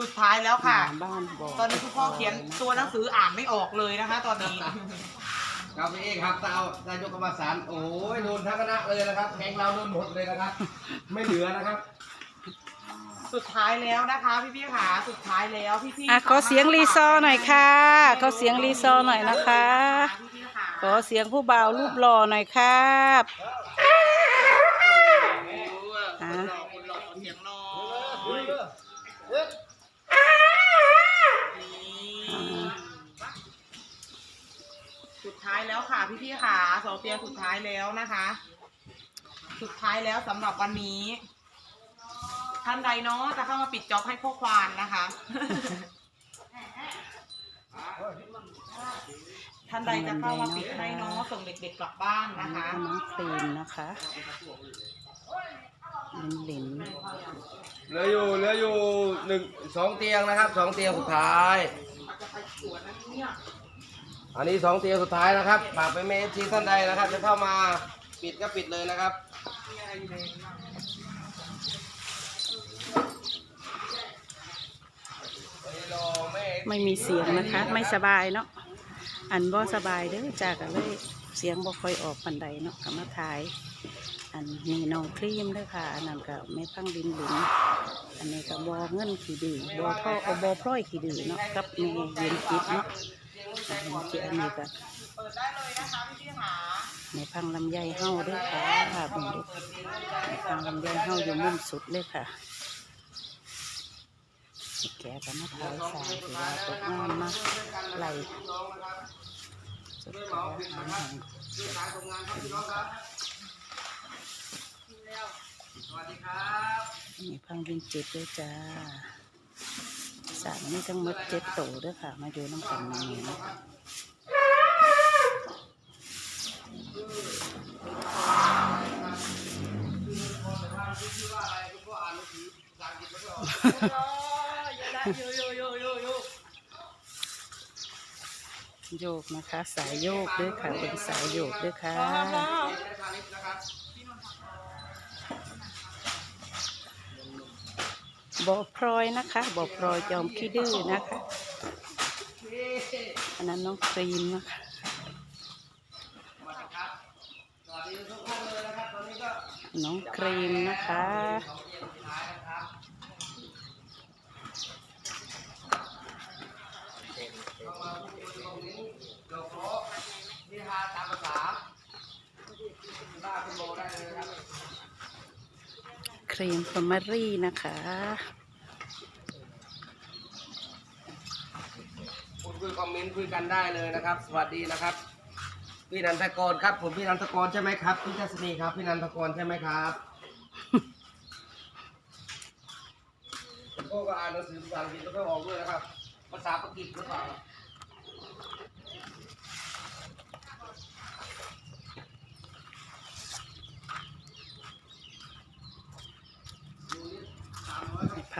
สุดท้ายแล้วค่ะ บ้านบอกตอนนี้คุณพ่อเขียนตัวหนังสืออ่านไม่ออกเลยนะคะ ตอนนี้ครับพี่เอกครับตาเอานายกกรรมสารโอ้ยโดนทั้งคณะเลยนะครับแข่งเราโดนหมดเลยนะครับ ไม่เหลือนะครับ สุดท้ายแล้วนะคะ พี่พี่ๆค่ะสุดท้ายแล้วพี่พี่ๆอะขอเสียงรีซอร์หน่อยค่ะขอเสียงรีซอร์หน่อยนะคะ พี่ๆค่ะขอเสียงผู้บ่าวรูปหล่อหน่อยครับอะคนหล่อคนหล่อเสียงหล่อสุดท้ายแล้วค่ะพี่พี่ๆค่ะโซเฟียสุดท้าย แล้วนะคะ สุดท้ายแล้วสำหรับวันนี้ ท่านใดเนาะจะเข้ามาปิดจ็อบให้พวกควานนะคะ ท่านใดจะเข้ามาปิดให้เนาะส่งเด็กๆกลับบ้านอันนะนี้คะ ก็น้องครีมนะคะหลินหลินเหลืออยู่เหลืออยู่หนึ่งสองเตียงนะครับสองเตียงสุดท้าย อันนี้สองเตียงสุดท้ายนะครับฝากไปเมสทีท่านใดนะครับ จะเข้ามาปิดก็ปิดเลยนะครับ ไม่มีเสียงนะคะ ไม่สบายเนาะอันบ่สบายเด้อจากกันเลยเสียงบ่ค่อยออกปันใดเนาะกับมาถ่าย อันนี้น้องครีมเด้อค่ะอันนั้นก็แม่พังดินหลินอันนี้ก็บอเงินขี้ดื้อบอท่อเอาบอพร้อยขี้ดื้อเนาะกับแม่เย็นจิตเนาะ อันนี้ที่อันนี้ก็เปิดได้เลยนะคะพี่พี่ๆค่ะแม่พังลำไยเฮาเด้วยค่ะค่ะเบิ่งดูแม่พังลำไยเฮาอยู่มุมสุดเลยค่ะแกก็มาถ่ายสายถือว่าตกงานมาไหลสุดท้ายอาหารแห่งสวัสดีครับมีพังวินเจ็ดด้วยจ้า สามนี่ทั้งหมดเจ็ดโตวด้วยค่ะ มาดูน้ำกันนี่เนาะโยกนะคะ สายโยกด้วยค่ะเป็นสายโยกด้วยค่ะ บอพลอยนะคะบอพลอยจอมขี้ดื้อนะคะ อันนั้นน้องครีมนะคะน้องครีมนะคะเดี๋ยวขอที่ห้านตามภาษาบ้าคุณโมได้เลยครับ รีมฟอร์มารี่นะคะพูดคุยคอมเมนต์คุยกันได้เลยนะครับ สวัสดีนะครับ พี่นันทกรครับ ผมพี่นันทกรใช่ไหมครับ พี่ทัศนีครับ พี่นันทกรใช่ไหมครับผมก็อ่านหนังสือภาษาอังกฤษไม่ค่อออกด้วยนะครับ ภาษาปากีสหรือเปล่า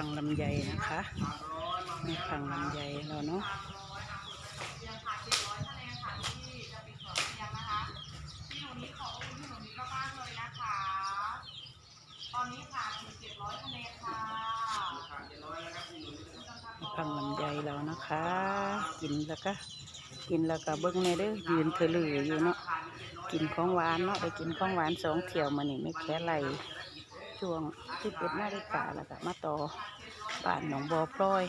พังลำไยนะคะมีพังลำไยเราเนาะเตียงค่ะ700คะแนนค่ะที่จะปิดสองเตียงนะคะพี่หนูนี้ขอบคุณพี่หนูนี้มากๆเลยนะคะตอนนี้ค่ะถึง700คะแนนค่ะมีพังลำไยเรานะคะ กินแล้วก็กินแล้วก็เบิ้งในเด้อยืนเถลืออยู่เนาะกินของหวานเนาะได้กินของหวานสองเที่ยวมานี่ไม่แค่ไร ช่วงที่เป็ดนาได้ป่าแล้วก็มาต่อบ้านหนองบอพลอย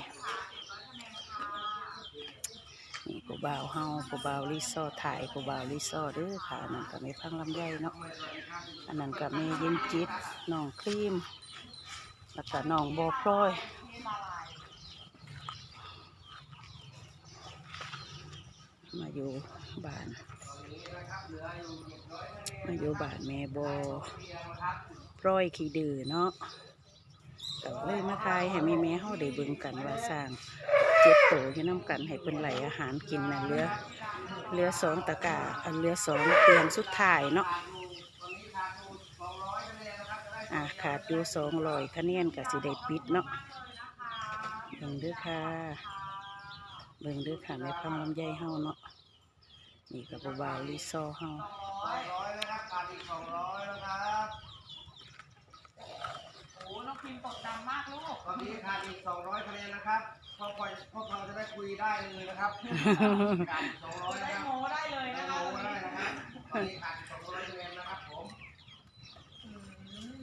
นี่กูบ่าวเฮากูบ่าวรีสอถ่ายกูบ่าวรีสอเด้อค่ะนนั่นก็ไม่พังลำไยเนาะอันนั้นก็มีเย็นจิตน้องครีมแล้วก็น้องบอพลอยมาอยู่บ้าน มาอยู่บ้านแม่บอพลอยขี้ดื้อเนาะแต่เลยมาทายให้แม่แม่เฮาได้เบิ่งกันว่าสร้างเจ็ดโตอยู่น้ำกันให้เป็นไหลอาหารกินนะเหลือเหลือสองตะกาอันเหลือสองเตียงสุดท้ายเนาะอะขาดอยู่สองร้อยคะแนนกับสิได้ปิดเนาะเบิ่งด้อค่ะเบิ่งด้อค่ะแม่พังลำไยเฮาเนาะ นี่กับบ่าวรีซอร์เฮาร้อยนะครับขาดอีกสองร้อยนะครับโอ้น้องพิพิมพ์กดดันมากลูกตอนนี้ขาดอีก200คะแนนนะครับพวกเราพวกเราจะได้คุยได้เลยนะครับขาดอีกจะ200ได้นะครับโม้ได้เลยได้นะคะโลได้นะครับตอนนี้ขาดอีก200คะแนนนะครับผมอืม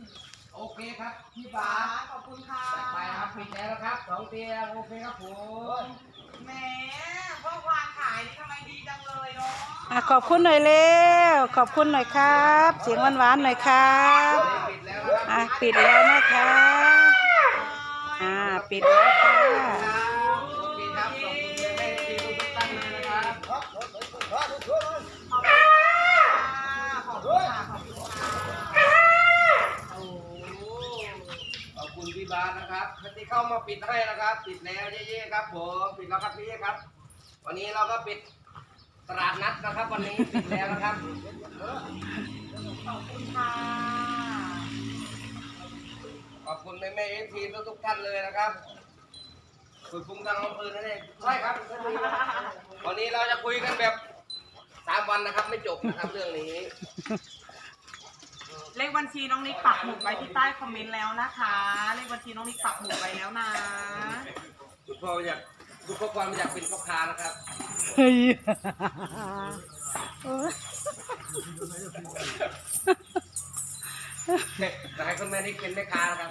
โอเคครับพี่ฟ้าบาสขอบคุณค่ะจัดไปนะครับปิดแล้วนะครับสองเตียงโอเคครับผมแหมพ่อควานขายนี่ทำไมดีจังเลยเนาะอะขอบคุณหน่อยเร็วขอบคุณหน่อยครับ เสียงหวานๆหน่อยครับปิดแล้วนะครับอะปิดแล้วนะคะอ่าปิดแล้วค่ะครับโอเคครับขอบคุณแม่แม่ทีมทุกท่านเลยนะครับขอบคุณค่ะขอบคุณค่ะขอบคุณค่ะโอ้ขอบคุณพี่บาสนะครับที่เข้ามาปิดให้นะครับ ปิดแล้วเย่ๆครับผม ปิดแล้วครับพี่ครับ วันนี้เราก็ปิดตลาดนัดนะครับ วันนี้ปิดแล้วนะครับขอบคุณค่ะขอบคุณแม่แม่ทีมทุกๆท่านเลยนะครับคุยพุงทางอำเภอนั่นเองใช่ครับ วันนี้เราจะคุยกันแบบสามวันนะครับ ไม่จบนะครับเรื่องนี้ เลขบัญชีน้องนิกปักหมุดไว้ที่ใต้คอมเมนต์แล้วนะคะ เลขบัญชีน้องนิกปักหมุดไว้แล้วนะ คุณพ่ออยาก คุณพ่อความอยากเป็นพ่อค้านะครับเฮ้ยแต่ให้คุณแม่นี่เป็นแม่ค้านะครับ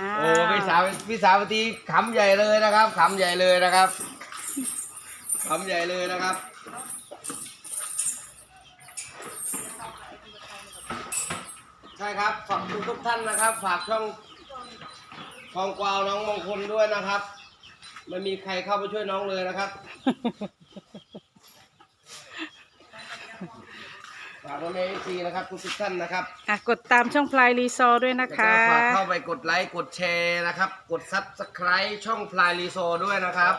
อ่าโอ้พี่สาวพี่สาวตีขำใหญ่เลยนะครับขำใหญ่เลยนะครับขำใหญ่เลยนะครับใช่ครับฝากทุกทุกท่านนะครับ ฝากช่อง ทองกวาวน้องมงคลด้วยนะครับ ไม่มีใครเข้าไปช่วยน้องเลยนะครับฝากน้องเมย์ซีนะครับทุกทุกท่านนะครับอะกดตามช่องพลายรีซอร์ด้วยนะแล้วก็คะ ฝากเข้าไปกดไลค์กดแชร์นะครับ กดซับสไคร b ์ช่องพลายรีโซด้วยนะครับ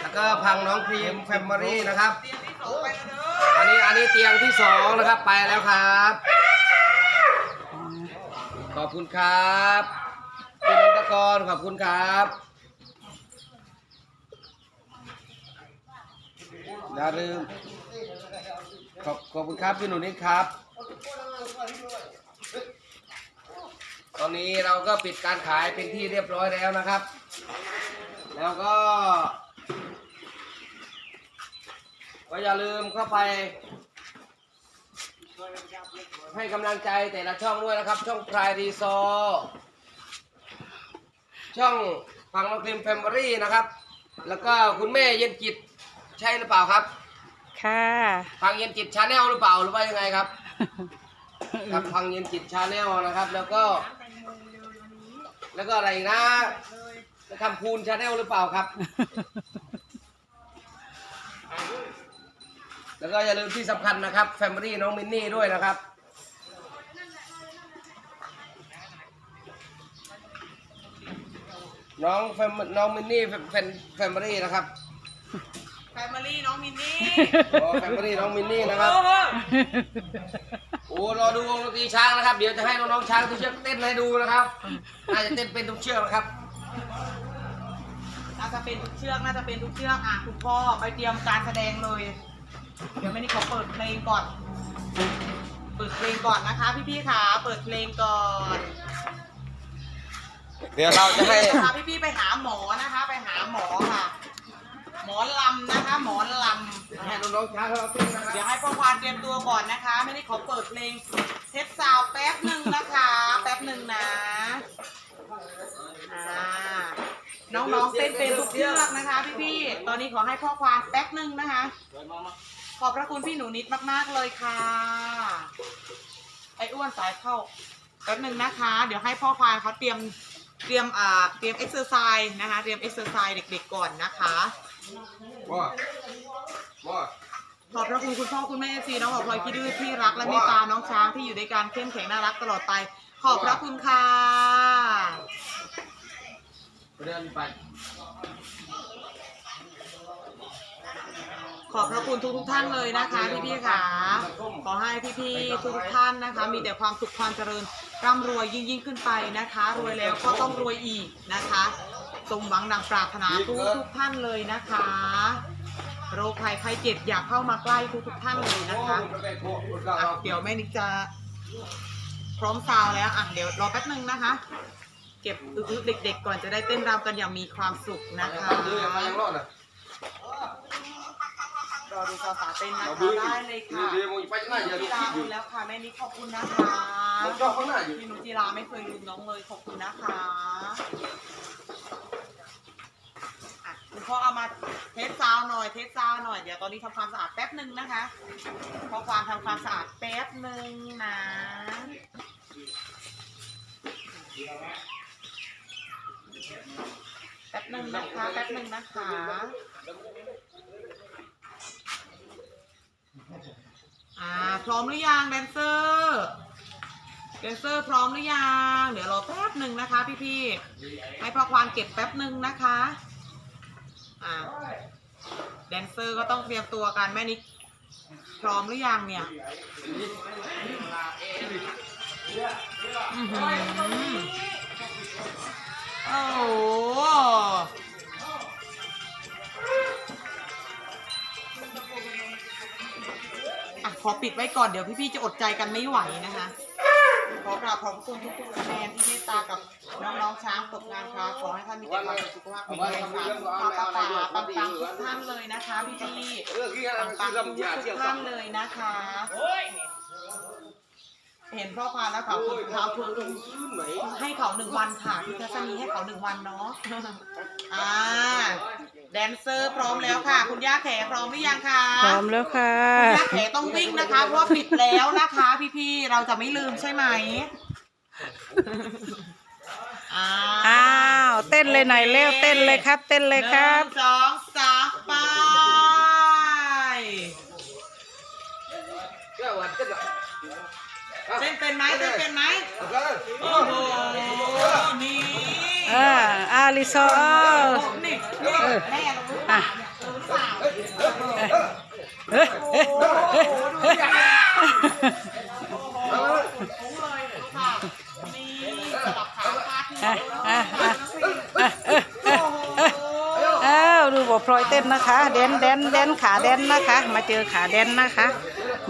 แล้วก็พังน้องพรีมแฟมิลี่นะครับเตรียมที่สองไปแล้วเด้ออันนี้อันนี้เตียงที่สองนะครับไปแล้วครับ ขอบคุณครับคุณนันต กรขอบคุณครับอย่าลืมขอบขอบคุณครับพี่หนูนิดครับ ตอนนี้เราก็ปิดการขายเป็นที่เรียบร้อยแล้วนะครับ แล้วก็ ก็อย่าลืมเข้าไป ให้กำลังใจแต่ละช่องด้วยนะครับ ช่องพรายรีซอ ช่องฟังน้องคลิมแฟมิลี่นะครับ แล้วก็คุณแม่เย็นจิตใช่หรือเปล่าครับ ค่ะ ฟังเย็นจิตชาแนลหรือเปล่าหรือว่ายังไงครับครับฟังเย็นจิตชาแนลนะครับ แล้วก็ แล้วก็อะไรอีกนะจะทำพูนชาแนลหรือเปล่าครับ แล้วก็อย่าลืมที่สำคัญนะครับแฟมิลี่น้องมินนี่ด้วยนะครับ น้องแฟมน้องมินนี่แฟนแฟมิลี่นะครับแฟมิลี่น้องมินนี่โอ้แฟมิลี่น้องมินนี่นะครับโอ้โหโอ้รอดูวงดนตรีช้างนะครับ เดี๋ยวจะให้น้องๆช้างที่เชือกเต้นให้ดูนะครับ น่าจะเต้นเป็นทุกเชือกนะครับ น่าจะเป็นทุกเชือกน่าจะเป็นทุกเชือกอะคุณพ่อไปเตรียมการแสดงเลย เดี๋ยวไม่นี่ขอเปิดเพลงก่อน เปิดเพลงก่อนนะคะ พี่ๆค่ะ เปิดเพลงก่อน เดี๋ยวเราจะให้ พาพี่ๆไปหาหมอนะคะ ไปหาหมอค่ะ หมอลำนะคะ หมอลำให้น้องๆช้าเราเต้นนะคเดี๋ยวให้พ่อควานเตรียมตัวก่อนนะคะ ไม่ได้ขอเปิดเพลงเทสซาวด์แป๊บหนึ่งนะคะ แป๊บหนึ่งนะอ่าน้องๆเต้นเป็นทุกเชือกนะคะ พี่ๆตอนนี้ขอให้พ่อควานแป๊บหนึ่งนะคะ ขอบพระคุณพี่หนูนิดมากๆเลยค่ะ ไอ้อ้วนสายเข้าแป๊บหนึ่งนะคะ เดี๋ยวให้พ่อควานเขาเตรียม เตรียมอ่าเตรียมเอ็กซ์เซอร์ไซส์นะคะเตรียมเอ็กซ์เซอร์ไซส์เด็กๆก่อนนะคะว่าว่าขอบพระคุณคุณพ่อคุณแม่ซีน้องบอกพลอยพี่ดื้อที่รักและเมตตาน้องช้างที่อยู่ด้วยกันเข้มแข็งน่ารักตลอดไป ขอบพระคุณค่ะเดินไปขอบพระคุณทุกทุกๆท่านเลยนะคะพี่พี่ๆค่ะขอให้พี่พี่ๆทุกทุกๆท่านนะคะ มีแต่ความสุขความเจริญ ร่ำรวยยิ่งยิ่งขึ้นไปนะคะ รวยแล้วก็ต้องรวยอีกนะคะสมหวังดังปรารถนาทุกทุกท่านเลยนะคะ โรคภัยไข้เจ็บอย่าเข้ามาใกล้ทุกทุกท่านเลยนะคะอะเดี๋ยวแม่นิกจะพร้อมซาวแล้วอะเดี๋ยวรอแป๊บนึงนะคะ เก็บอึๆเด็กๆก่อนจะได้เต้นรำกันอย่างมีความสุขนะคะ รอดอะรอดูสาวๆเต้นนะเราคะดื้อได้เลยค่ะดื้อมึงไปที่ไหนอย่าพี่ดูจีราอโอยู่นแล้วค่ะแม่นิดขอบคุณนะคะผมชอบข้างหน้าอยู่ พี่หนุจีราไม่เคยลืมน้องเลยขอบคุณนะคะอะคุณพ่อเอามาเทสซาวน์หน่อยเทสซาวน์หน่อยเดี๋ยวตอนนี้ทำความสะอาดแป๊บหนึ่งนะคะพอความทำความสะอาดแป๊บหนึ่งนะแป๊บหนึ่งนะคะแป๊บหนึ่งนะคะ อ่า พร้อมหรือยังแดนเซอร์แดนเซอร์พร้อมหรือยัง เดี๋ยวรอแป๊บหนึ่งนะคะ พี่ๆให้พ่อควานเก็บแป๊บหนึ่งนะคะอ่าแดนเซอร์ก็ต้องเตรียมตัวกันแม่นิกพร้อมหรือยังเนี่ยอื้อโอ้โห อะขอปิดไว้ก่อนเดี๋ยวพี่ๆจะอดใจกันไม่ไหวนะคะ ขอกราบขอบคุณทุกๆคะแนนที่เมตตากับน้องๆช้างตกงานค่ะขอให้ท่านมีแต่ความสุขสุขภาพแข็งแรงค่ะสุขภาป่าปังทุกท่านเลยนะคะพี่ๆอะไรปังทุลำยากท่านเลยนะคะ เห็นพ่อพานแล้วเขาคุณเขาคุณไหนให้เขาหนึ่งวันค่ะพี่ทัศนีให้เขาหนึ่งวันเนาะอ่า แดนเซอร์พร้อมแล้วค่ะ คุณย่าแขพร้อมหรือยังคะพร้อมแล้วค่ะคุณย่าแขต้องวิ่งนะคะ เพราะว่าปิดแล้วนะคะ พี่ๆเราจะไม่ลืมใช่ไหมอ่าอ้าวเต้นเลยหน่อยเร็วเต้นเลยครับ เต้นเลยครับหนึ่งสองสามไปเจ้าวันเจ้าเต้นเป็นไหมเต้นเป็นไหมก็โอ้โหนี่ อ่าอาลิซอนี่นี่แม่เรารู้อะเออหรือเปล่าเฮ้ยเฮ้ยเฮ้ยเฮ้ยโอ้โหคุ้งเลยค่ะนี่สลับขาพาดที่อะโอ้อะโหอะอะเอ้ยเอ้ยเอ้ยอ้าวดูบอพลอยเต้นนะคะแดนแดนแดนขาแดนนะคะ มาเจอขาแดนนะคะ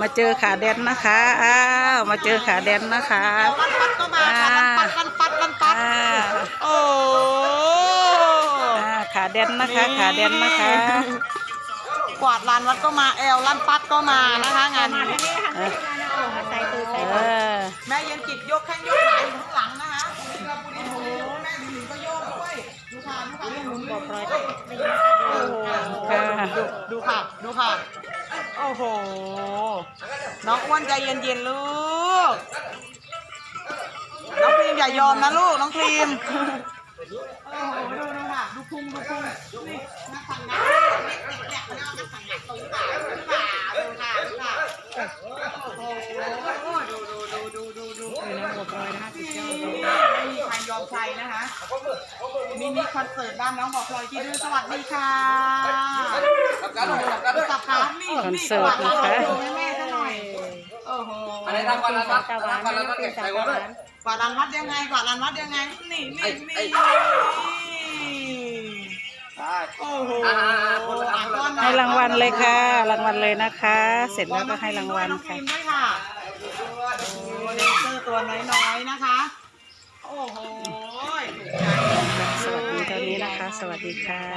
มาเจอขาแดนนะคะ อ้าว มาเจอขาแดนนะคะลันปัดลันปัดลันปัด อ่า โอ้ อ่าขา แดนนะคะ ขาแดนนะคะ กวาดลานวัดก็มาแอลลันปัดก็มานะคะ งานนี้เออเออแม่เย็นจิตยกแข้งยกขาอยู่ข้างหลังนะคะโอ้โหแม่ดิลินก็โยกด้วยดูค่ะดูค่ะหมุนบอกรอยโอ้โหค่ะดูค่ะดูค่ะโอ้โห น้องอ้วนใจเย็นๆลูก น้องครีมอย่ายอมนะลูก น้องครีม โอ้โหดูดูค่ะดูพุงดูพุงนี่นักสั่งงานเนี่ยเขาเรียกว่านักสั่งงานตรงค่ะดูค่ะดูค่ะดูค่ะโอ้โหดูดูดูดูดูดูเออนะหัวปลอยนะคะสุดยอดไม่มีใครยอมใครนะคะมินิคอนเสิร์ตบ้านน้องบอกพลอยจีดื้อสวัสดีค่ะกับกันกับกันด้วยสับขานี่คอนนี่เสิร์ตนะคะดูแม่ซะหน่อยโอ้โห อะไรทำวันละนัดวันละนัดแข่งใส่หัวด้วยกวาดลานวัดยังไงกวาดลานวัดยังไงนี่นี่ไอ้นี่ไอ้โอ้โหอ่าคนละคนละให้รางวัลเลยค่ะ รางวัลเลยนะคะ เสร็จแล้วก็ให้รางวัลน้องคค่ะรีมด้วยค่ะโอ้เดนเซอร์ตัวน้อยๆนะคะ โอ้โหถูกใจสวัสดีตอนนี้นะคะ สวัสดีค่ะ